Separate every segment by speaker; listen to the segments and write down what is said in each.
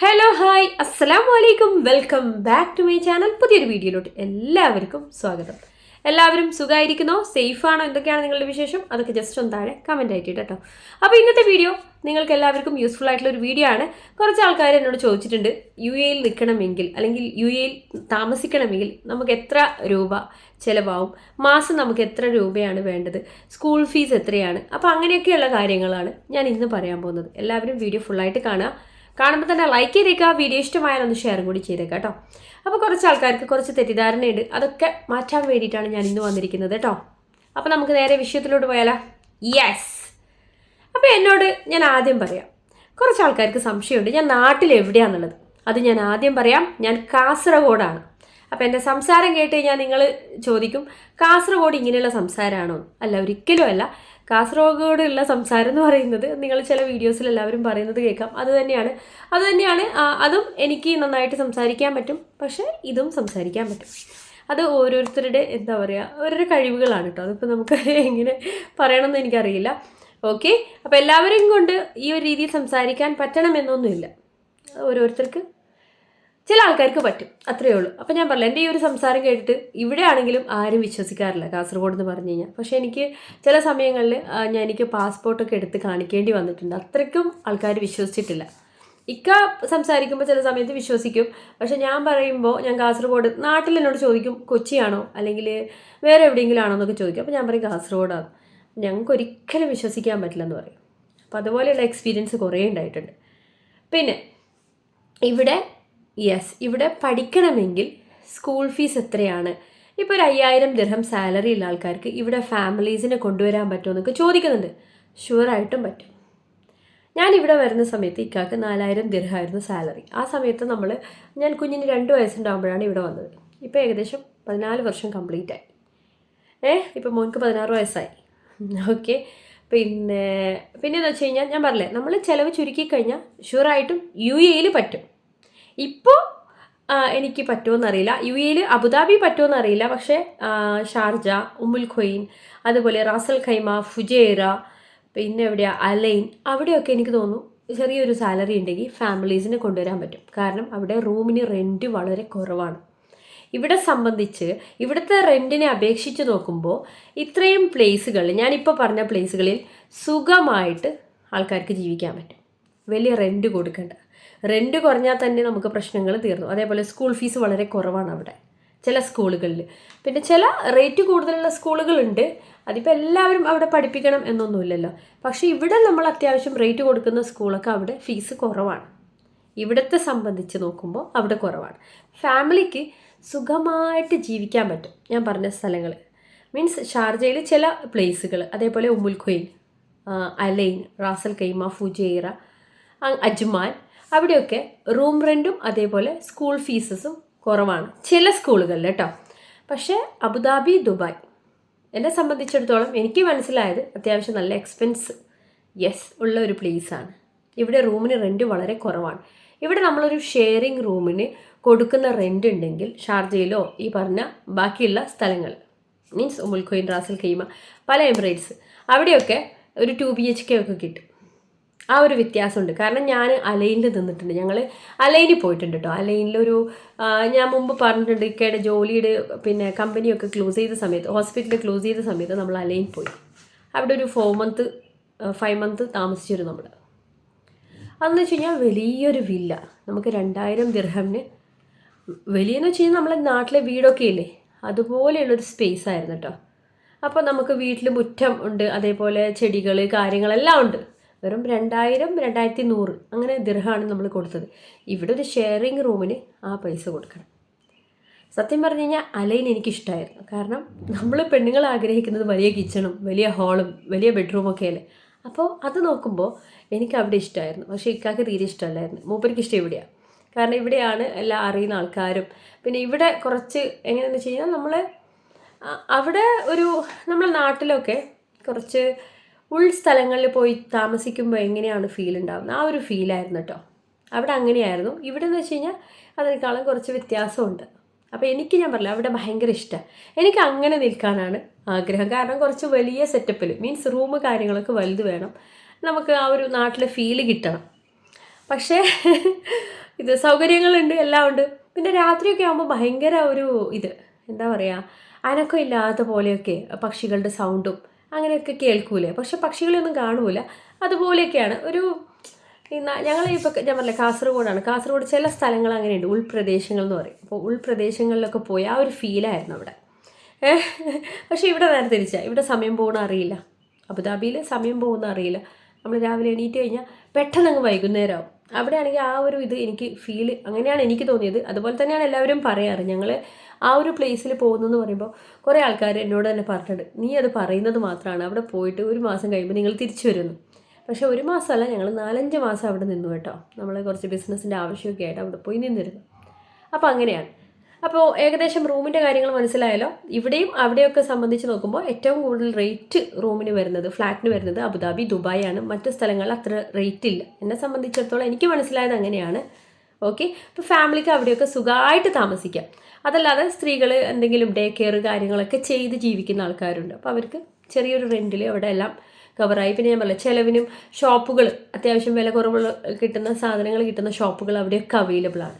Speaker 1: Hello hi അസ്സലാം വലൈക്കും welcome back to my channel പുതിയൊരു വീഡിയോയിലോട്ട് എല്ലാവർക്കും സ്വാഗതം. എല്ലാവരും സുഖമായിരിക്കുന്നോ സേഫാണോ? എന്തൊക്കെയാണ് നിങ്ങളുടെ വിശേഷം? അതൊക്കെ ജസ്റ്റ് ഒന്ന് താഴെ കമന്റ് ആയിട്ട് കേട്ടോ. അപ്പോൾ ഇന്നത്തെ വീഡിയോ നിങ്ങൾക്ക് എല്ലാവർക്കും യൂസ്ഫുൾ ആയിട്ടുള്ള ഒരു വീഡിയോ ആണ്. കുറച്ച് ആൾക്കാർ എന്നോട് ചോദിച്ചിട്ടുണ്ട് യു എയിൽ നിൽക്കണമെങ്കിൽ അല്ലെങ്കിൽ യു എയിൽ താമസിക്കണമെങ്കിൽ നമുക്ക് എത്ര രൂപ ചിലവാകും? മാസം നമുക്ക് എത്ര രൂപയാണ് വേണ്ടത്? സ്കൂൾ ഫീസ് എത്രയാണ്? അപ്പോൾ അങ്ങനെയൊക്കെയുള്ള കാര്യങ്ങളാണ് ഞാൻ ഇന്ന് പറയാൻ പോകുന്നത്. എല്ലാവരും വീഡിയോ ഫുള്ളായിട്ട് കാണുക. കാണുമ്പോൾ തന്നെ ലൈക്ക് ചെയ്തേക്കുക വീഡിയോ ഇഷ്ടമായാൽ ഒന്ന് ഷെയർ കൂടി ചെയ്തേക്കാം കേട്ടോ. അപ്പോൾ കുറച്ച് ആൾക്കാർക്ക് കുറച്ച് തെറ്റിദ്ധാരണയുണ്ട്. അതൊക്കെ മാറ്റാൻ വേണ്ടിയിട്ടാണ് ഞാൻ ഇന്ന് വന്നിരിക്കുന്നത് കേട്ടോ. അപ്പോൾ നമുക്ക് നേരെ വിഷയത്തിലോട്ട് പോയാലോ? യെസ് അപ്പോൾ എന്നോട് ഞാൻ ആദ്യം പറയാം. കുറച്ച് ആൾക്കാർക്ക് സംശയമുണ്ട്. ഞാൻ നാട്ടിൽ എവിടെയാണെന്നുള്ളത് അത് ഞാൻ ആദ്യം പറയാം. ഞാൻ കാസർഗോഡാണ്. അപ്പോൾ എന്റെ സംസാരം കേട്ട് കഴിഞ്ഞാൽ നിങ്ങൾ ചോദിക്കും കാസർഗോഡ് ഇങ്ങനെയുള്ള സംസാരമാണോ അല്ല ഒരിക്കലും അല്ല. കാസർഗോഡുള്ള സംസാരം എന്ന് പറയുന്നത് നിങ്ങൾ ചില വീഡിയോസിൽ എല്ലാവരും പറയുന്നത് കേൾക്കാം. അത് തന്നെയാണ്. അത് തന്നെയാണ് അതും എനിക്ക് നന്നായിട്ട് സംസാരിക്കാൻ പറ്റും. പക്ഷേ ഇതും സംസാരിക്കാൻ പറ്റും. അത് ഓരോരുത്തരുടെ എന്താ പറയുക ഓരോരോ കഴിവുകളാണ് കേട്ടോ. അതിപ്പോൾ നമുക്ക് എങ്ങനെ പറയണമെന്ന് എനിക്കറിയില്ല. ഓക്കെ? അപ്പോൾ എല്ലാവരെയും കൊണ്ട് ഈ ഒരു രീതിയിൽ സംസാരിക്കാൻ പറ്റണമെന്നൊന്നുമില്ല. ഓരോരുത്തർക്ക് ചില ആൾക്കാർക്ക് പറ്റും. അത്രയേ ഉള്ളൂ. അപ്പം ഞാൻ പറഞ്ഞു എന്റെ ഈ ഒരു സംസാരം കേട്ടിട്ട് ഇവിടെ ആണെങ്കിലും ആരും വിശ്വസിക്കാറില്ല കാസർഗോഡ് എന്ന് പറഞ്ഞു കഴിഞ്ഞാൽ. പക്ഷേ എനിക്ക് ചില സമയങ്ങളിൽ ഞാൻ എനിക്ക് പാസ്പോർട്ടൊക്കെ എടുത്ത് കാണിക്കേണ്ടി വന്നിട്ടുണ്ട്. അത്രയ്ക്കും ആൾക്കാർ വിശ്വസിച്ചിട്ടില്ല. ഇക്ക സംസാരിക്കുമ്പോൾ ചില സമയത്ത് വിശ്വസിക്കും. പക്ഷെ ഞാൻ പറയുമ്പോൾ ഞാൻ കാസർഗോഡ് നാട്ടിൽ എന്നോട് ചോദിക്കും കൊച്ചിയാണോ? അല്ലെങ്കിൽ വേറെ എവിടെയെങ്കിലും ആണോ എന്നൊക്കെ ചോദിക്കും. അപ്പോൾ ഞാൻ പറയും കാസർഗോഡാണ്. ഞങ്ങൾക്ക് ഒരിക്കലും വിശ്വസിക്കാൻ പറ്റില്ലെന്ന് പറയും. അപ്പോൾ അതുപോലെയുള്ള എക്സ്പീരിയൻസ് കുറേ ഉണ്ടായിട്ടുണ്ട്. പിന്നെ ഇവിടെ യെസ് ഇവിടെ പഠിക്കണമെങ്കിൽ സ്കൂൾ ഫീസ് എത്രയാണ്? ഇപ്പോൾ ഒരു അയ്യായിരം ദിർഹം സാലറി ഉള്ള ആൾക്കാർക്ക് ഇവിടെ ഫാമിലീസിനെ കൊണ്ടുവരാൻ പറ്റുമോ എന്നൊക്കെ ചോദിക്കുന്നുണ്ട്. ഷുവറായിട്ടും പറ്റും. ഞാൻ ഇവിടെ വരുന്ന സമയത്ത് ഇക്കാക്ക് നാലായിരം ദിർഹമായിരുന്നു സാലറി ആ സമയത്ത് നമ്മൾ ഞാൻ കുഞ്ഞിന് രണ്ട് വയസ്സുണ്ടാകുമ്പോഴാണ് ഇവിടെ വന്നത്. ഇപ്പോൾ ഏകദേശം പതിനാല് വർഷം കംപ്ലീറ്റ് ആയി. ഏ ഇപ്പോൾ മോൻക്ക് പതിനാറ് വയസ്സായി. ഓക്കെ പിന്നെ പിന്നെ എന്ന് വെച്ച് കഴിഞ്ഞാൽ ഞാൻ പറഞ്ഞില്ലേ നമ്മൾ ചിലവ് ചുരുക്കി കഴിഞ്ഞാൽ ഷുവറായിട്ടും യു എയിൽ പറ്റും. ഇപ്പോൾ എനിക്ക് പറ്റുമെന്നറിയില്ല യു എയിൽ അബുദാബി പറ്റുമെന്നറിയില്ല പക്ഷേ ഷാർജ ഉമ്മുൽ ഖൊയിൻ അതുപോലെ റാസൽ ഖൈമ ഫുജേറ പിന്നെ എവിടെയാ അലൈൻ അവിടെയൊക്കെ എനിക്ക് തോന്നുന്നു ചെറിയൊരു സാലറി ഉണ്ടെങ്കിൽ ഫാമിലീസിനെ കൊണ്ടുവരാൻ പറ്റും. കാരണം അവിടെ റൂമിന് റെന്റ് വളരെ കുറവാണ്. ഇവിടെ സംബന്ധിച്ച് ഇവിടുത്തെ റെന്റിനെ അപേക്ഷിച്ച് നോക്കുമ്പോൾ ഇത്രയും പ്ലേസുകൾ ഞാനിപ്പോൾ പറഞ്ഞ പ്ലേസുകളിൽ സുഖമായിട്ട് ആൾക്കാർക്ക് ജീവിക്കാൻ പറ്റും. വലിയ റെന്റ് കൊടുക്കണ്ട. റെന്റ് കുറഞ്ഞാൽ തന്നെ നമുക്ക് പ്രശ്നങ്ങൾ തീർന്നു. അതേപോലെ സ്കൂൾ ഫീസ് വളരെ കുറവാണ് അവിടെ. ചില സ്കൂളുകളിൽ പിന്നെ ചില റേറ്റ് കൂടുതലുള്ള സ്കൂളുകളുണ്ട്. അതിപ്പോൾ എല്ലാവരും അവിടെ പഠിപ്പിക്കണം എന്നൊന്നുമില്ലല്ലോ. പക്ഷേ ഇവിടെ നമ്മൾ അത്യാവശ്യം റേറ്റ് കൊടുക്കുന്ന സ്കൂളൊക്കെ അവിടെ ഫീസ് കുറവാണ്. ഇവിടത്തെ സംബന്ധിച്ച് നോക്കുമ്പോൾ അവിടെ കുറവാണ്. ഫാമിലിക്ക് സുഖമായിട്ട് ജീവിക്കാൻ പറ്റും. ഞാൻ പറഞ്ഞ സ്ഥലങ്ങൾ. മീൻസ് ഷാർജയിൽ ചില പ്ലേസുകൾ അതേപോലെ ഉമ്മുൽ align Ras al Khaimah Fujairah Ajman അവിടെയൊക്കെ റൂം റെന്റും അതേപോലെ സ്കൂൾ ഫീസസും കുറവാണ്. ചില സ്കൂളുകളിൽ കേട്ടോ. പക്ഷേ അബുദാബി ദുബായ് എന്നെ സംബന്ധിച്ചിടത്തോളം എനിക്ക് മനസ്സിലായത് അത്യാവശ്യം നല്ല എക്സ്പെൻസ് യെസ് ഉള്ള ഒരു പ്ലേസാണ് ഇവിടെ റൂമിന് റെന്റ് വളരെ കുറവാണ്. ഇവിടെ നമ്മളൊരു ഷെയറിങ് റൂമിന് കൊടുക്കുന്ന റെന്റ് ഉണ്ടെങ്കിൽ ഷാർജയിലോ ഈ പറഞ്ഞ ബാക്കിയുള്ള സ്ഥലങ്ങൾ means Umm al Quwain Ras al Khaimah പല എമിറേറ്റ്സ് അവിടെയൊക്കെ ഒരു ടു ബി എച്ച് കെ ഒക്കെ കിട്ടും. ആ ഒരു വ്യത്യാസമുണ്ട്. കാരണം ഞാൻ അലൈനിൽ നിന്നിട്ടുണ്ട്. ഞങ്ങൾ അലൈനിൽ പോയിട്ടുണ്ട് കേട്ടോ അലൈനിലൊരു ഞാൻ മുമ്പ് പറഞ്ഞിട്ടുണ്ട് ഇക്കയുടെ ജോലിയുടെ പിന്നെ കമ്പനിയൊക്കെ ക്ലോസ് ചെയ്ത സമയത്ത് ഹോസ്പിറ്റൽ ക്ലോസ് ചെയ്ത സമയത്ത് നമ്മൾ അലൈൻ പോയി. അവിടെ ഒരു ഫോർ മന്ത് ഫൈവ് മന്ത് താമസിച്ചിരുന്നു നമ്മൾ അതെന്ന് വെച്ച് കഴിഞ്ഞാൽ വലിയൊരു വില്ല. നമുക്ക് രണ്ടായിരം ദിർഹമിന് വലിയെന്ന് വെച്ച് കഴിഞ്ഞാൽ നമ്മളെ നാട്ടിലെ വീടൊക്കെ ഇല്ലേ? അതുപോലെയുള്ളൊരു സ്പേസ് ആയിരുന്നു കേട്ടോ അപ്പോൾ നമുക്ക് വീട്ടിൽ മുറ്റം ഉണ്ട്. അതേപോലെ ചെടികൾ കാര്യങ്ങളെല്ലാം ഉണ്ട്. വെറും രണ്ടായിരം രണ്ടായിരത്തി നൂറ് അങ്ങനെ ദിർഹമാണ് നമ്മൾ കൊടുത്തത്. ഇവിടെ ഒരു ഷെയറിങ് റൂമിന് ആ പൈസ കൊടുക്കണം. സത്യം പറഞ്ഞു കഴിഞ്ഞാൽ അലൈൻ എനിക്കിഷ്ടമായിരുന്നു കാരണം നമ്മൾ പെണ്ണുങ്ങൾ ആഗ്രഹിക്കുന്നത് വലിയ കിച്ചണും വലിയ ഹാളും വലിയ ബെഡ്റൂമൊക്കെ അല്ലേ? അപ്പോൾ അത് നോക്കുമ്പോൾ എനിക്ക് അവിടെ ഇഷ്ടമായിരുന്നു പക്ഷേ ഇക്കാക്ക് തീരെ ഇഷ്ടമല്ലായിരുന്നു. മൂപ്പർക്ക് ഇഷ്ടം ഇവിടെയാണ് കാരണം ഇവിടെയാണ് എല്ലാം അറിയുന്ന ആൾക്കാരും. പിന്നെ ഇവിടെ കുറച്ച് എങ്ങനെയാണെന്ന് വെച്ച് കഴിഞ്ഞാൽ നമ്മൾ അവിടെ ഒരു നമ്മളെ നാട്ടിലൊക്കെ കുറച്ച് ഉൾസ്ഥലങ്ങളിൽ പോയി താമസിക്കുമ്പോൾ എങ്ങനെയാണ് ഫീൽ ഉണ്ടാകുന്നത് ആ ഒരു ഫീലായിരുന്നു കേട്ടോ അവിടെ അങ്ങനെയായിരുന്നു. ഇവിടെ എന്ന് വെച്ച് കഴിഞ്ഞാൽ അതിനേക്കാളും കുറച്ച് വ്യത്യാസമുണ്ട്. അപ്പോൾ എനിക്ക് ഞാൻ പറഞ്ഞില്ല അവിടെ ഭയങ്കര ഇഷ്ടമാണ് എനിക്ക് അങ്ങനെ നിൽക്കാനാണ് ആഗ്രഹം. കാരണം കുറച്ച് വലിയ സെറ്റപ്പിൽ മീൻസ് റൂം കാര്യങ്ങളൊക്കെ വലുത് വേണം. നമുക്ക് ആ ഒരു നാട്ടിലെ ഫീൽ കിട്ടണം. പക്ഷേ ഇത് സൗകര്യങ്ങളുണ്ട് എല്ലാം ഉണ്ട്. പിന്നെ രാത്രിയൊക്കെ ആകുമ്പോൾ ഭയങ്കര ഒരു ഇത്. എന്താ പറയുക അനക്കം ഇല്ലാത്ത പോലെയൊക്കെ പക്ഷികളുടെ സൗണ്ടും അങ്ങനെയൊക്കെ കേൾക്കൂലേ. പക്ഷെ പക്ഷികളെയൊന്നും കാണൂല. അതുപോലെയൊക്കെയാണ് ഒരു ഞങ്ങൾ ഇപ്പോൾ ഞാൻ പറഞ്ഞില്ല കാസർഗോഡാണ്. കാസർഗോഡ് ചില സ്ഥലങ്ങൾ അങ്ങനെയുണ്ട്. ഉൾപ്രദേശങ്ങൾ എന്ന് പറയും. അപ്പോൾ ഉൾപ്രദേശങ്ങളിലൊക്കെ പോയി ആ ഒരു ഫീലായിരുന്നു അവിടെ. പക്ഷേ ഇവിടെ നേരെ തിരിച്ചാൽ ഇവിടെ സമയം പോകുന്ന അറിയില്ല. അബുദാബിയിൽ സമയം പോകുന്ന അറിയില്ല. നമ്മൾ രാവിലെ എണീറ്റ് കഴിഞ്ഞാൽ പെട്ടെന്ന് അങ്ങ് വൈകുന്നേരമാവും അവിടെ ആണെങ്കിൽ ആ ഒരു ഇത് എനിക്ക് ഫീൽ അങ്ങനെയാണ് എനിക്ക് തോന്നിയത്. അതുപോലെ തന്നെയാണ് എല്ലാവരും പറയാറ്. ഞങ്ങൾ ആ ഒരു പ്ലേസിൽ പോകുന്നതെന്ന് പറയുമ്പോൾ കുറേ ആൾക്കാർ എന്നോട് തന്നെ പറഞ്ഞിട്ടുണ്ട് നീ അത് പറയുന്നത് മാത്രമാണ് അവിടെ പോയിട്ട് ഒരു മാസം കഴിയുമ്പോൾ നിങ്ങൾ തിരിച്ചു വരുന്നു. പക്ഷേ ഒരു മാസമല്ല ഞങ്ങൾ നാലഞ്ച് മാസം അവിടെ നിന്നു കേട്ടോ. നമ്മൾ കുറച്ച് ബിസിനസ്സിന്റെ ആവശ്യമൊക്കെ ആയിട്ട് അവിടെ പോയി നിന്നിരുന്നു. അപ്പോൾ അങ്ങനെയാണ്. അപ്പോൾ ഏകദേശം റൂമിന്റെ കാര്യങ്ങൾ മനസ്സിലായാലോ ഇവിടെയും അവിടെയൊക്കെ സംബന്ധിച്ച് നോക്കുമ്പോൾ ഏറ്റവും കൂടുതൽ റേറ്റ് റൂമിന് വരുന്നത് ഫ്ലാറ്റിന് വരുന്നത് അബുദാബി ദുബായ് ആണ് മറ്റു സ്ഥലങ്ങളിൽ അത്ര റേറ്റ് ഇല്ല. എന്നെ സംബന്ധിച്ചിടത്തോളം എനിക്ക് മനസ്സിലായത് അങ്ങനെയാണ്. ഓക്കെ അപ്പോൾ ഫാമിലിക്ക് അവിടെയൊക്കെ സുഖമായിട്ട് താമസിക്കാം. അതല്ലാതെ സ്ത്രീകൾ എന്തെങ്കിലും ഡേ കെയർ കാര്യങ്ങളൊക്കെ ചെയ്ത് ജീവിക്കുന്ന ആൾക്കാരുണ്ട്. അപ്പോൾ അവർക്ക് ചെറിയൊരു റെന്റിൽ അവിടെ എല്ലാം കവറായി പിന്നെ ഞാൻ പറയാം ചിലവിനും ഷോപ്പുകൾ അത്യാവശ്യം വില കുറവുള്ള കിട്ടുന്ന സാധനങ്ങൾ കിട്ടുന്ന ഷോപ്പുകൾ അവിടെയൊക്കെ അവൈലബിൾ ആണ്.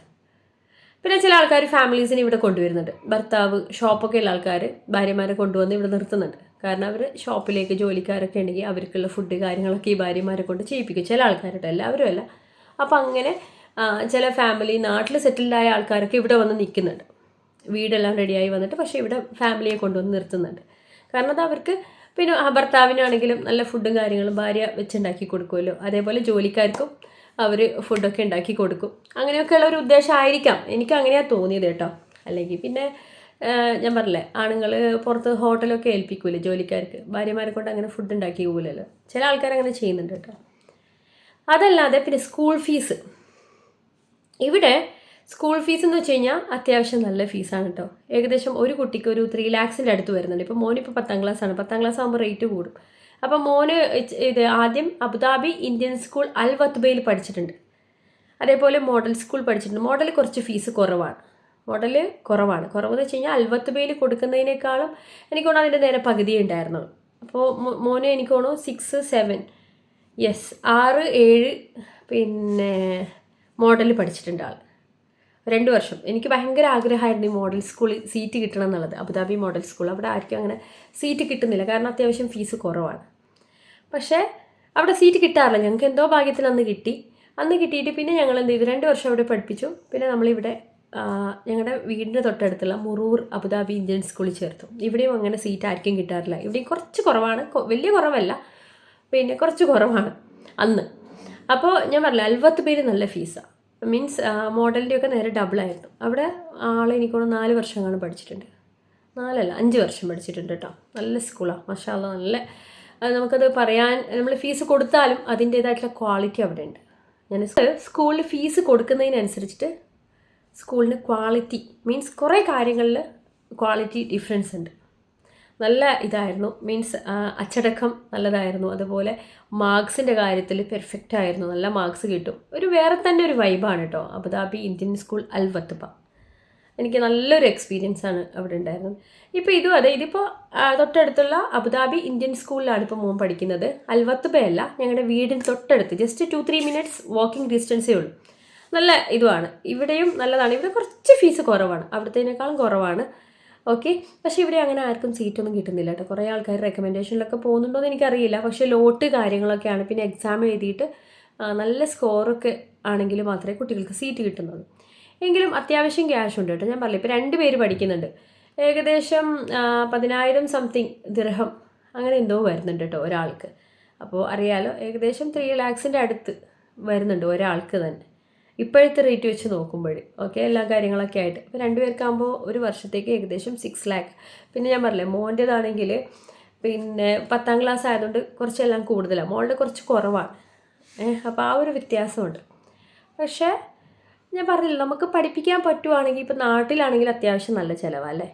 Speaker 1: പിന്നെ ചില ആൾക്കാർ ഫാമിലീസിനെ ഇവിടെ കൊണ്ടുവരുന്നുണ്ട്. ഭർത്താവ് ഷോപ്പൊക്കെ ഉള്ള ആൾക്കാർ ഭാര്യമാരെ കൊണ്ടുവന്ന് ഇവിടെ നിർത്തുന്നുണ്ട്. കാരണം അവർ ഷോപ്പിലേക്ക് ജോലിക്കാരൊക്കെ ഉണ്ടെങ്കിൽ അവർക്കുള്ള ഫുഡ് കാര്യങ്ങളൊക്കെ ഈ ഭാര്യമാരെ കൊണ്ട് ചെയ്യിപ്പിക്കും. ചില ആൾക്കാരുടെ എല്ലാവരും അല്ല. അപ്പോൾ അങ്ങനെ ചില ഫാമിലി നാട്ടിൽ സെറ്റിൽഡായ ആൾക്കാരൊക്കെ ഇവിടെ വന്ന് നിൽക്കുന്നുണ്ട്. വീടെല്ലാം റെഡിയായി വന്നിട്ട് പക്ഷേ ഇവിടെ ഫാമിലിയെ കൊണ്ടുവന്ന് നിർത്തുന്നുണ്ട്. കാരണം അത് അവർക്ക് പിന്നെ ഭർത്താവിനാണെങ്കിലും നല്ല ഫുഡും കാര്യങ്ങളും ഭാര്യ വെച്ചുണ്ടാക്കി കൊടുക്കുമല്ലോ. അതേപോലെ ജോലിക്കാർക്കും അവർ ഫുഡൊക്കെ ഉണ്ടാക്കി കൊടുക്കും. അങ്ങനെയൊക്കെയുള്ള ഒരു ഉദ്ദേശമായിരിക്കാം എനിക്ക് അങ്ങനെയാണ് തോന്നിയത് കേട്ടോ. അല്ലെങ്കിൽ പിന്നെ ഞാൻ പറഞ്ഞില്ലേ ആണുങ്ങൾ പുറത്ത് ഹോട്ടലൊക്കെ ഏൽപ്പിക്കൂലേ ജോലിക്കാർക്ക്. ഭാര്യമാരെ കൊണ്ട് അങ്ങനെ ഫുഡ് ഉണ്ടാക്കി പോകില്ലല്ലോ ചില ആൾക്കാർ അങ്ങനെ ചെയ്യുന്നുണ്ട് കേട്ടോ. അതല്ലാതെ പിന്നെ സ്കൂൾ ഫീസ്. ഇവിടെ സ്കൂൾ ഫീസ് എന്ന് വെച്ച് കഴിഞ്ഞാൽ അത്യാവശ്യം നല്ല ഫീസാണ് കേട്ടോ ഏകദേശം ഒരു കുട്ടിക്ക് ഒരു ത്രീ ലാക്സിന്റെ അടുത്ത് വരുന്നുണ്ട്. ഇപ്പോൾ മോനിപ്പോൾ പത്താം ക്ലാസ് ആണ്. പത്താം ക്ലാസ് ആകുമ്പോൾ റേറ്റ് കൂടും. അപ്പോൾ മോന് ഇത് ആദ്യം അബുദാബി ഇന്ത്യൻ സ്കൂൾ അൽ വത്ബയിൽ പഠിച്ചിട്ടുണ്ട്. അതേപോലെ മോഡൽ സ്കൂൾ പഠിച്ചിട്ടുണ്ട്. മോഡൽ കുറച്ച് ഫീസ് കുറവാണ്. മോഡൽ കുറവാണ്. കുറവെന്ന് വെച്ച് കഴിഞ്ഞാൽ അൽവത്തുബയിൽ കൊടുക്കുന്നതിനേക്കാളും എനിക്കോണം അതിന്റെ നേരെ പകുതി ഉണ്ടായിരുന്നു. അപ്പോൾ മോന് എനിക്ക് തോന്നുന്നു സിക്സ് സെവൻ യെസ് ആറ് ഏഴ് പിന്നെ മോഡൽ പഠിച്ചിട്ടുണ്ട് ആൾ രണ്ട് വർഷം. എനിക്ക് ഭയങ്കര ആഗ്രഹമായിരുന്നു ഈ മോഡൽ സ്കൂളിൽ സീറ്റ് കിട്ടണം എന്നുള്ളത്. അബുദാബി മോഡൽ സ്കൂൾ അവിടെ ആർക്കും അങ്ങനെ സീറ്റ് കിട്ടുന്നില്ല. കാരണം അത്യാവശ്യം ഫീസ് കുറവാണ്. പക്ഷേ അവിടെ സീറ്റ് കിട്ടാറില്ല. ഞങ്ങൾക്ക് എന്തോ ഭാഗ്യത്തിൽ അന്ന് കിട്ടി. അന്ന് കിട്ടിയിട്ട് പിന്നെ ഞങ്ങൾ എന്ത് ചെയ്തു? രണ്ട് വർഷം അവിടെ പഠിപ്പിച്ചു. പിന്നെ നമ്മളിവിടെ ഞങ്ങളുടെ വീടിന്റെ തൊട്ടടുത്തുള്ള മുറൂർ അബുദാബി ഇന്ത്യൻ സ്കൂളിൽ ചേർത്തു. ഇവിടെയും അങ്ങനെ സീറ്റ് ആർക്കും കിട്ടാറില്ല. ഇവിടെയും കുറച്ച് കുറവാണ്. വലിയ കുറവല്ല. പിന്നെ കുറച്ച് കുറവാണ് അന്ന്. അപ്പോൾ ഞാൻ പറഞ്ഞില്ല അൽവത്ത് പേര് നല്ല ഫീസാണ് മീൻസ് മോഡലിന്റെയൊക്കെ നേരെ ഡബിളായിരുന്നു അവിടെ ആളെ എനിക്കോട് നാല് വർഷമാണ് പഠിച്ചിട്ടുണ്ട്. നാലല്ല അഞ്ച് വർഷം പഠിച്ചിട്ടുണ്ട് കേട്ടോ. നല്ല സ്കൂളാണ് മഷാല നല്ല നമുക്കത് പറയാൻ നമ്മൾ ഫീസ് കൊടുത്താലും അതിന്റേതായിട്ടുള്ള ക്വാളിറ്റി അവിടെ ഉണ്ട്. ഞാൻ സ്കൂളിൽ ഫീസ് കൊടുക്കുന്നതിനനുസരിച്ചിട്ട് സ്കൂളിന് ക്വാളിറ്റി മീൻസ് കുറേ കാര്യങ്ങളിൽ ക്വാളിറ്റി ഡിഫറൻസ് ഉണ്ട്. നല്ല ഇതായിരുന്നു. മീൻസ് അച്ചടക്കം നല്ലതായിരുന്നു. അതുപോലെ മാർക്സിന്റെ കാര്യത്തിൽ പെർഫെക്റ്റ് ആയിരുന്നു. നല്ല മാർക്സ് കിട്ടും. ഒരു വേറെ തന്നെ ഒരു വൈബാണ് കേട്ടോ അബുദാബി ഇന്ത്യൻ സ്കൂൾ അൽ എനിക്ക് നല്ലൊരു എക്സ്പീരിയൻസ് ആണ് അവിടെ ഉണ്ടായിരുന്നത്. ഇപ്പോൾ ഇതും അതെ ഇതിപ്പോൾ തൊട്ടടുത്തുള്ള അബുദാബി ഇന്ത്യൻ സ്കൂളിലാണ് ഇപ്പോൾ മോൻ പഠിക്കുന്നത്. അൽവത്തുബയല്ല. ഞങ്ങളുടെ വീടിന് തൊട്ടടുത്ത്. Just two three minutes walking ഡിസ്റ്റൻസേ ഉള്ളൂ. നല്ല ഇതുമാണ്. ഇവിടെയും നല്ലതാണ്. ഇവിടെ കുറച്ച് ഫീസ് കുറവാണ്. അവിടത്തേനേക്കാളും കുറവാണ്. ഓക്കെ പക്ഷേ ഇവിടെ അങ്ങനെ ആർക്കും സീറ്റൊന്നും കിട്ടുന്നില്ല കേട്ടോ. കുറേ ആൾക്കാർ റെക്കമെൻഡേഷനിലൊക്കെ പോകുന്നുണ്ടോ എന്ന് എനിക്കറിയില്ല. പക്ഷേ ലോട്ട് കാര്യങ്ങളൊക്കെയാണ് പിന്നെ എക്സാം എഴുതിയിട്ട് നല്ല സ്കോറൊക്കെ ആണെങ്കിൽ മാത്രമേ കുട്ടികൾക്ക് സീറ്റ് കിട്ടുന്നുള്ളൂ. എങ്കിലും അത്യാവശ്യം ക്യാഷ് ഉണ്ട് കേട്ടോ. ഞാൻ പറഞ്ഞില്ല ഇപ്പോൾ രണ്ട് പേര് പഠിക്കുന്നുണ്ട്. ഏകദേശം പതിനായിരം സംതിങ് ദിർഹം അങ്ങനെ എന്തോ വരുന്നുണ്ട് കേട്ടോ ഒരാൾക്ക്. അപ്പോൾ അറിയാലോ ഏകദേശം ത്രീ ലാക്സിന്റെ അടുത്ത് വരുന്നുണ്ട് ഒരാൾക്ക് തന്നെ. ഇപ്പോഴത്തെ റേറ്റ് വെച്ച് നോക്കുമ്പോൾ ഓക്കെ എല്ലാ കാര്യങ്ങളൊക്കെ ആയിട്ട്. ഇപ്പോൾ രണ്ടുപേർക്കാകുമ്പോൾ ഒരു വർഷത്തേക്ക് ഏകദേശം സിക്സ് ലാക്ക് പിന്നെ ഞാൻ പറഞ്ഞില്ലേ മോന്റേതാണെങ്കിൽ പിന്നെ പത്താം ക്ലാസ് ആയതുകൊണ്ട് കുറച്ചെല്ലാം കൂടുതലാണ് മോളുടെ കുറച്ച് കുറവാണ്. അപ്പോൾ ആ ഒരു വ്യത്യാസമുണ്ട്. പക്ഷേ ഞാൻ പറഞ്ഞില്ല നമുക്ക് പഠിപ്പിക്കാൻ പറ്റുവാണെങ്കിൽ ഇപ്പോൾ നാട്ടിലാണെങ്കിൽ അത്യാവശ്യം നല്ല ചിലവല്ലേ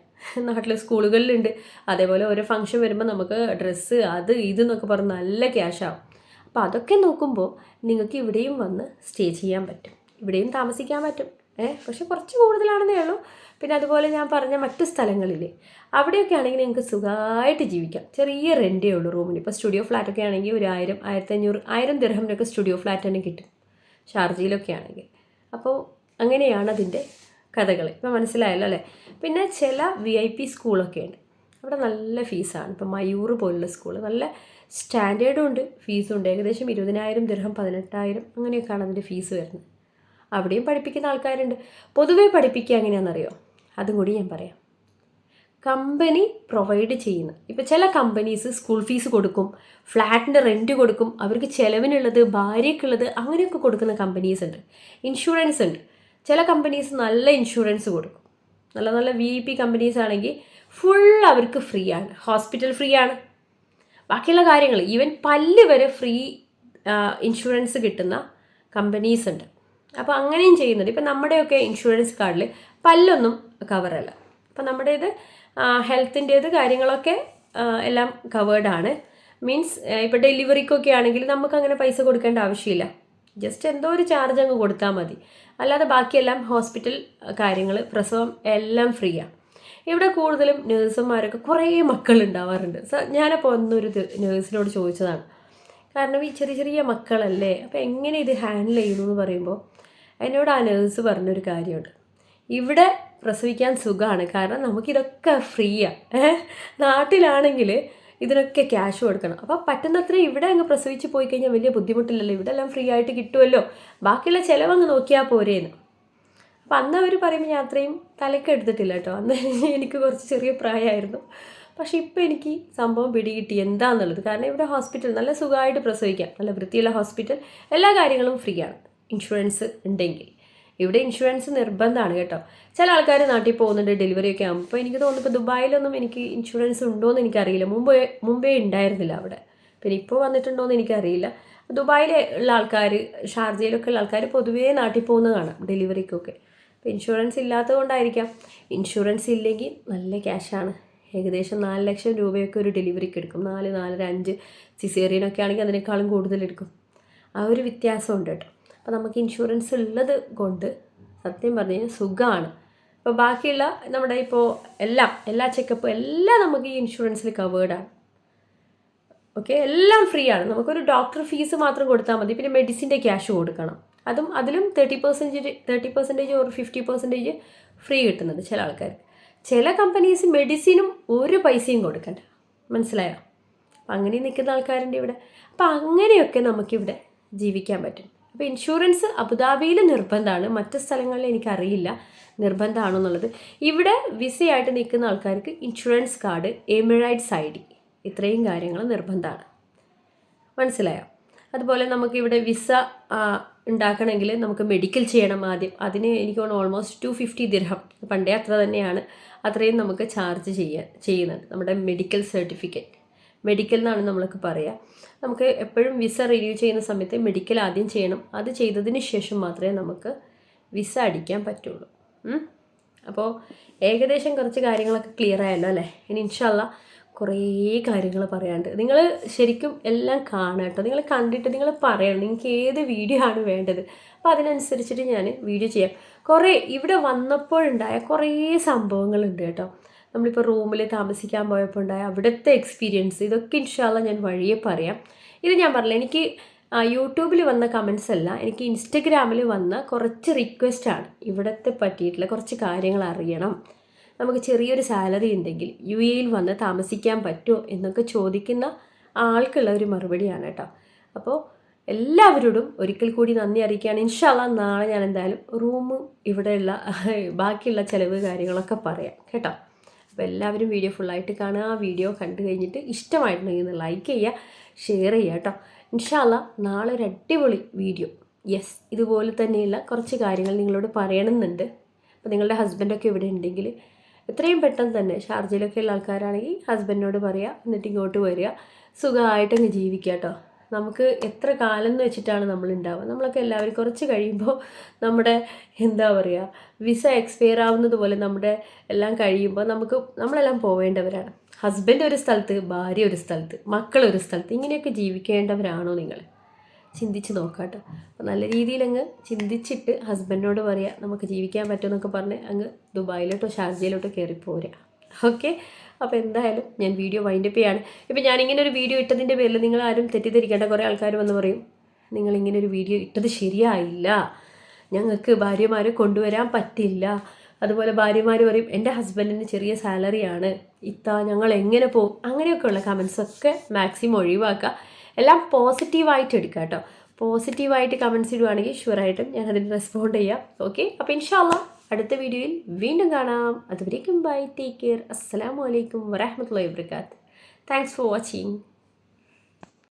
Speaker 1: നാട്ടിൽ സ്കൂളുകളിലുണ്ട്. അതേപോലെ ഓരോ ഫംഗ്ഷൻ വരുമ്പോൾ നമുക്ക് ഡ്രസ്സ് അത് ഇത് എന്നൊക്കെ പറഞ്ഞ് നല്ല ക്യാഷാവും അപ്പോൾ അതൊക്കെ നോക്കുമ്പോൾ നിങ്ങൾക്ക് ഇവിടെയും വന്ന് സ്റ്റേ ചെയ്യാൻ പറ്റും. ഇവിടെയും താമസിക്കാൻ പറ്റും. ഏഹ് പക്ഷെ കുറച്ച് കൂടുതലാണെന്നേ ഉള്ളൂ. പിന്നെ അതുപോലെ ഞാൻ പറഞ്ഞ മറ്റു സ്ഥലങ്ങളില്ലേ അവിടെയൊക്കെ ആണെങ്കിൽ നിങ്ങൾക്ക് സുഖമായിട്ട് ജീവിക്കാം. ചെറിയ റെന്റേ ഉള്ളൂ റൂമിന്. ഇപ്പോൾ സ്റ്റുഡിയോ ഫ്ലാറ്റൊക്കെ ആണെങ്കിൽ ഒരു ആയിരം ആയിരത്തി അഞ്ഞൂറ് ആയിരം ദിർഹമിനൊക്കെ സ്റ്റുഡിയോ ഫ്ലാറ്റ് തന്നെ കിട്ടും. ഷാർജയിലൊക്കെ ആണെങ്കിൽ. അപ്പോൾ അങ്ങനെയാണ് അതിന്റെ കഥകൾ ഇപ്പം മനസ്സിലായല്ലോ അല്ലേ? പിന്നെ ചില വി ഐ പി സ്കൂളൊക്കെ ഉണ്ട്. അവിടെ നല്ല ഫീസാണ്. ഇപ്പം മയൂർ പോലുള്ള സ്കൂൾ നല്ല സ്റ്റാൻഡേർഡും ഉണ്ട്. ഫീസും ഉണ്ട്. ഏകദേശം ഇരുപതിനായിരം ദിർഹം പതിനെട്ടായിരം അങ്ങനെയൊക്കെയാണ് അതിന്റെ ഫീസ് വരുന്നത്. അവിടെയും പഠിപ്പിക്കുന്ന ആൾക്കാരുണ്ട്. പൊതുവേ പഠിപ്പിക്കുക എങ്ങനെയാണെന്നറിയോ? അതും കൂടി ഞാൻ പറയാം. കമ്പനി പ്രൊവൈഡ് ചെയ്യുന്ന ഇപ്പോൾ ചില കമ്പനീസ് സ്കൂൾ ഫീസ് കൊടുക്കും ഫ്ലാറ്റിന്റെ റെന്റ് കൊടുക്കും അവർക്ക് ചിലവിനുള്ളത് ഭാര്യയ്ക്കുള്ളത് അങ്ങനെയൊക്കെ കൊടുക്കുന്ന കമ്പനീസ് ഉണ്ട്. ഇൻഷുറൻസ് ഉണ്ട്. ചില കമ്പനീസ് നല്ല ഇൻഷുറൻസ് കൊടുക്കും. നല്ല നല്ല വി പി കമ്പനീസ് ആണെങ്കിൽ ഫുൾ അവർക്ക് ഫ്രീ ആണ്. ഹോസ്പിറ്റൽ ഫ്രീ ആണ്. ബാക്കിയുള്ള കാര്യങ്ങൾ ഈവൻ പല്ല് വരെ ഫ്രീ ഇൻഷുറൻസ് കിട്ടുന്ന കമ്പനീസ് ഉണ്ട്. അപ്പോൾ അങ്ങനെയും ചെയ്യുന്നുണ്ട്. ഇപ്പം നമ്മുടെയൊക്കെ ഇൻഷുറൻസ് കാർഡിൽ പല്ലൊന്നും കവറല്ല അപ്പം നമ്മുടേത് ഹെൽത്തിന്റേത് കാര്യങ്ങളൊക്കെ എല്ലാം കവേർഡാണ് മീൻസ് ഇപ്പോൾ ഡെലിവറിക്കൊക്കെ ആണെങ്കിൽ നമുക്ക് അങ്ങനെ പൈസ കൊടുക്കേണ്ട ആവശ്യമില്ല. ജസ്റ്റ് എന്തോ ഒരു ചാർജ് അങ്ങ് കൊടുത്താൽ മതി. അല്ലാതെ ബാക്കിയെല്ലാം ഹോസ്പിറ്റൽ കാര്യങ്ങൾ പ്രസവം എല്ലാം ഫ്രീ ആണ് ഇവിടെ കൂടുതലും നേഴ്സുമാരൊക്കെ കുറേ മക്കൾ ഉണ്ടാവാറുണ്ട് സ ഞാനപ്പോൾ ഒന്നൊരു നേഴ്സിനോട് ചോദിച്ചതാണ്. കാരണം ഈ ചെറിയ ചെറിയ മക്കളല്ലേ? അപ്പോൾ എങ്ങനെ ഇത് ഹാൻഡിൽ ചെയ്യുന്നു എന്ന് പറയുമ്പോൾ എന്നോട് ആ നേഴ്സ് പറഞ്ഞൊരു കാര്യമുണ്ട്. ഇവിടെ പ്രസവിക്കാൻ സുഖമാണ് കാരണം നമുക്കിതൊക്കെ ഫ്രീയാണ് നാട്ടിലാണെങ്കിൽ ഇതിനൊക്കെ ക്യാഷ് കൊടുക്കണം. അപ്പോൾ പറ്റുന്നത്ര ഇവിടെ അങ്ങ് പ്രസവിച്ച് പോയി കഴിഞ്ഞാൽ വലിയ ബുദ്ധിമുട്ടില്ലല്ലോ. ഇവിടെ എല്ലാം ഫ്രീ ആയിട്ട് കിട്ടുമല്ലോ ബാക്കിയുള്ള ചിലവങ്ങ് നോക്കിയാൽ പോരേന്ന്. അപ്പം അന്ന് അവർ പറയുമ്പോൾ ഞാൻ അത്രയും തലയ്ക്ക് എടുത്തിട്ടില്ല കേട്ടോ. അന്ന് എനിക്ക് കുറച്ച് ചെറിയ പ്രായമായിരുന്നു. പക്ഷേ ഇപ്പോൾ എനിക്ക് സംഭവം പിടികിട്ടി. എന്താണെന്നുള്ളത് കാരണം ഇവിടെ ഹോസ്പിറ്റൽ നല്ല സുഖമായിട്ട് പ്രസവിക്കാം. നല്ല വൃത്തിയുള്ള ഹോസ്പിറ്റൽ എല്ലാ കാര്യങ്ങളും ഫ്രീ ആണ്. ഇൻഷുറൻസ് ഉണ്ടെങ്കിൽ. ഇവിടെ ഇൻഷുറൻസ് നിർബന്ധമാണ് കേട്ടോ. ചില ആൾക്കാർ നാട്ടിൽ പോകുന്നുണ്ട് ഡെലിവറി ഒക്കെ ആകുമ്പോൾ അപ്പോൾ എനിക്ക് തോന്നുന്നു ഇപ്പോൾ ദുബായിലൊന്നും എനിക്ക് ഇൻഷുറൻസ് ഉണ്ടോ എന്ന് എനിക്കറിയില്ല. മുമ്പേ മുമ്പേ ഉണ്ടായിരുന്നില്ല അവിടെ. പിന്നെ ഇപ്പോൾ വന്നിട്ടുണ്ടോ എന്ന് എനിക്കറിയില്ല. ദുബായിലെ ഉള്ള ആൾക്കാർ ഷാർജയിലൊക്കെ ഉള്ള ആൾക്കാർ പൊതുവേ നാട്ടിൽ പോകുന്നത് കാണാം ഡെലിവറിക്കൊക്കെ. അപ്പോൾ ഇൻഷുറൻസ് ഇല്ലാത്തത് കൊണ്ടായിരിക്കാം ഇൻഷുറൻസ് ഇല്ലെങ്കിൽ നല്ല ക്യാഷാണ്. ഏകദേശം നാല് ലക്ഷം രൂപയൊക്കെ ഒരു ഡെലിവറിക്ക് എടുക്കും. നാല് നാലര അഞ്ച് സിസേറിയനൊക്കെ ആണെങ്കിൽ അതിനേക്കാളും കൂടുതൽ എടുക്കും. ആ ഒരു വ്യത്യാസമുണ്ട് കേട്ടോ. അപ്പോൾ നമുക്ക് ഇൻഷുറൻസ് ഉള്ളത് കൊണ്ട്. സത്യം പറഞ്ഞു കഴിഞ്ഞാൽ സുഖമാണ് അപ്പോൾ ബാക്കിയുള്ള നമ്മുടെ ഇപ്പോൾ എല്ലാം എല്ലാ ചെക്കപ്പും എല്ലാം നമുക്ക് ഈ ഇൻഷുറൻസിൽ കവേർഡാണ് ഓക്കെ എല്ലാം ഫ്രീ ആണ്. നമുക്കൊരു ഡോക്ടർ ഫീസ് മാത്രം കൊടുത്താൽ മതി. പിന്നെ മെഡിസിന്റെ ക്യാഷ് കൊടുക്കണം. അതും അതിലും thirty percentage thirty percentage or fifty percentage free കിട്ടുന്നത് ചില ആൾക്കാർക്ക്. ചില കമ്പനീസ് മെഡിസിനും ഒരു പൈസയും കൊടുക്കണ്ട. മനസ്സിലായോ? അങ്ങനെ നിൽക്കുന്ന ആൾക്കാരുണ്ട് ഇവിടെ. അപ്പം അങ്ങനെയൊക്കെ നമുക്കിവിടെ ജീവിക്കാൻ പറ്റും. അപ്പോൾ ഇൻഷുറൻസ് അബുദാബിയിൽ നിർബന്ധമാണ്. മറ്റ് സ്ഥലങ്ങളിൽ എനിക്കറിയില്ല നിർബന്ധമാണോ എന്നുള്ളത് ഇവിടെ വിസയായിട്ട് നിൽക്കുന്ന ആൾക്കാർക്ക് insurance card Emirates I D ഇത്രയും കാര്യങ്ങൾ നിർബന്ധമാണ്. മനസ്സിലായോ? അതുപോലെ നമുക്കിവിടെ വിസ ഉണ്ടാക്കണമെങ്കിൽ നമുക്ക് മെഡിക്കൽ ചെയ്യണം ആദ്യം. അതിന് എനിക്ക് തോന്നുന്നു ഓൾമോസ്റ്റ് ടു ഫിഫ്റ്റി ദിർഹം പണ്ടേ അത്ര തന്നെയാണ് അത്രയും നമുക്ക് ചാർജ് ചെയ്യുക ചെയ്യുന്നുണ്ട് നമ്മുടെ മെഡിക്കൽ സർട്ടിഫിക്കറ്റ് മെഡിക്കൽ എന്നാണ് നമ്മളൊക്കെ പറയുക നമുക്ക് എപ്പോഴും വിസ റിന്യൂ ചെയ്യുന്ന സമയത്ത് മെഡിക്കൽ ആദ്യം ചെയ്യണം. അത് ചെയ്തതിന് ശേഷം മാത്രമേ നമുക്ക് വിസ അടിക്കാൻ പറ്റുള്ളൂ. അപ്പോൾ ഏകദേശം കുറച്ച് കാര്യങ്ങളൊക്കെ ക്ലിയർ ആയല്ലോ അല്ലേ? ഇനി ഇൻഷല്ല കുറേ കാര്യങ്ങൾ പറയാനുണ്ട്. നിങ്ങൾ ശരിക്കും എല്ലാം കാണുക കേട്ടോ. നിങ്ങൾ കണ്ടിട്ട് നിങ്ങൾ പറയണം. നിങ്ങൾക്ക് ഏത് വീഡിയോ ആണ് വേണ്ടത്? അപ്പോൾ അതിനനുസരിച്ചിട്ട് ഞാൻ വീഡിയോ ചെയ്യാം. കുറേ ഇവിടെ വന്നപ്പോഴുണ്ടായ കുറേ സംഭവങ്ങളുണ്ട് കേട്ടോ. നമ്മളിപ്പോൾ റൂമിൽ താമസിക്കാൻ പോയപ്പോൾ ഉണ്ടായ അവിടുത്തെ എക്സ്പീരിയൻസ് ഇതൊക്കെ ഇൻഷാല്ല ഞാൻ വഴിയെ പറയാം. ഇത് ഞാൻ പറഞ്ഞില്ല എനിക്ക് യൂട്യൂബിൽ വന്ന കമൻസ് അല്ല എനിക്ക് ഇൻസ്റ്റഗ്രാമിൽ വന്ന കുറച്ച് റിക്വസ്റ്റ് ആണ് ഇവിടത്തെ പറ്റിയിട്ടുള്ള കുറച്ച് കാര്യങ്ങൾ അറിയണം. നമുക്ക് ചെറിയൊരു സാലറി ഉണ്ടെങ്കിൽ യു എയിൽ വന്ന് താമസിക്കാൻ പറ്റുമോ എന്നൊക്കെ ചോദിക്കുന്ന ആൾക്കുള്ള ഒരു മറുപടിയാണ് കേട്ടോ. അപ്പോൾ എല്ലാവരോടും ഒരിക്കൽ കൂടി നന്ദി അറിയിക്കുകയാണ്. ഇൻഷാല്ല നാളെ ഞാൻ എന്തായാലും റൂമും ഇവിടെയുള്ള ബാക്കിയുള്ള ചിലവ് കാര്യങ്ങളൊക്കെ പറയാം കേട്ടോ. അപ്പോൾ എല്ലാവരും വീഡിയോ ഫുള്ളായിട്ട് കാണുക. ആ വീഡിയോ കണ്ടു കഴിഞ്ഞിട്ട് ഇഷ്ടമായിട്ടുണ്ടെങ്കിൽ ഒന്ന് ലൈക്ക് ചെയ്യുക ഷെയർ ചെയ്യുക കേട്ടോ. ഇൻഷാല്ല നാളെ ഒരു അടിപൊളി വീഡിയോ. യെസ് ഇതുപോലെ തന്നെയുള്ള കുറച്ച് കാര്യങ്ങൾ നിങ്ങളോട് പറയണമെന്നുണ്ട്. അപ്പോൾ നിങ്ങളുടെ ഹസ്ബൻഡൊക്കെ ഇവിടെ ഉണ്ടെങ്കിൽ എത്രയും പെട്ടെന്ന് തന്നെ ഷാർജയിലൊക്കെ ഉള്ള ആൾക്കാരാണെങ്കിൽ ഹസ്ബൻഡിനോട് പറയുക എന്നിട്ട് ഇങ്ങോട്ട് വരിക. സുഖമായിട്ടങ്ങ് ജീവിക്കുക കേട്ടോ. നമുക്ക് എത്ര കാലം എന്ന് വെച്ചിട്ടാണ് നമ്മൾ ഉണ്ടാവുക നമ്മളൊക്കെ എല്ലാവരും കുറച്ച് കഴിയുമ്പോൾ നമ്മുടെ എന്താ പറയുക വിസ എക്സ്പയർ ആവുന്നത് പോലെ നമ്മുടെ എല്ലാം കഴിയുമ്പോൾ നമുക്ക് നമ്മളെല്ലാം പോവേണ്ടവരാണ്. ഹസ്ബൻഡ് ഒരു സ്ഥലത്ത് ഭാര്യ ഒരു സ്ഥലത്ത് മക്കൾ ഒരു സ്ഥലത്ത് ഇങ്ങനെയൊക്കെ ജീവിക്കേണ്ടവരാണോ നിങ്ങൾ? ചിന്തിച്ച് നോക്കാട്ടോ. അപ്പോൾ നല്ല രീതിയിൽ അങ്ങ് ചിന്തിച്ചിട്ട് ഹസ്ബൻഡിനോട് പറയുക നമുക്ക് ജീവിക്കാൻ പറ്റുമെന്നൊക്കെ പറഞ്ഞ് അങ്ങ് ദുബായിലോട്ടോ ഷാർജയിലോട്ടോ കയറി പോരുക ഓക്കെ? അപ്പോൾ എന്തായാലും ഞാൻ വീഡിയോ വൈൻഡപ്പ് ചെയ്യാണ്. ഇപ്പം ഞാനിങ്ങനെ ഒരു വീഡിയോ ഇട്ടതിന്റെ പേരിൽ നിങ്ങൾ ആരും തെറ്റിദ്ധരിക്കേണ്ട കുറേ ആൾക്കാർ വന്ന് പറയും നിങ്ങൾ ഇങ്ങനെ ഒരു വീഡിയോ ഇട്ടത് ശരിയായില്ല. ഞങ്ങൾക്ക് ഭാര്യമാരെ കൊണ്ടുവരാൻ പറ്റില്ല. അതുപോലെ ഭാര്യമാർ പറയും എന്റെ ഹസ്ബൻഡിന് ചെറിയ സാലറിയാണ് ഇത്ത ഞങ്ങൾ എങ്ങനെ പോകും അങ്ങനെയൊക്കെയുള്ള കമൻസൊക്കെ മാക്സിമം ഒഴിവാക്കുക. എല്ലാം പോസിറ്റീവായിട്ട് എടുക്കുക കേട്ടോ. പോസിറ്റീവായിട്ട് കമൻസ് ഇടുവാണെങ്കിൽ ഷുവറായിട്ടും ഞാൻ അതിന് റെസ്പോണ്ട് ചെയ്യാം. ഓക്കെ അപ്പോൾ ഇൻഷാല്ല അടുത്ത വീഡിയോയിൽ വീണ്ടും കാണാം. അതുവരേക്കും ബൈ ടേക്ക് കെയർ അസ്സാം വലൈക്കും വരഹമത്തുള്ള വാബർക്കാത്ത് താങ്ക്സ് ഫോർ വാച്ചിങ്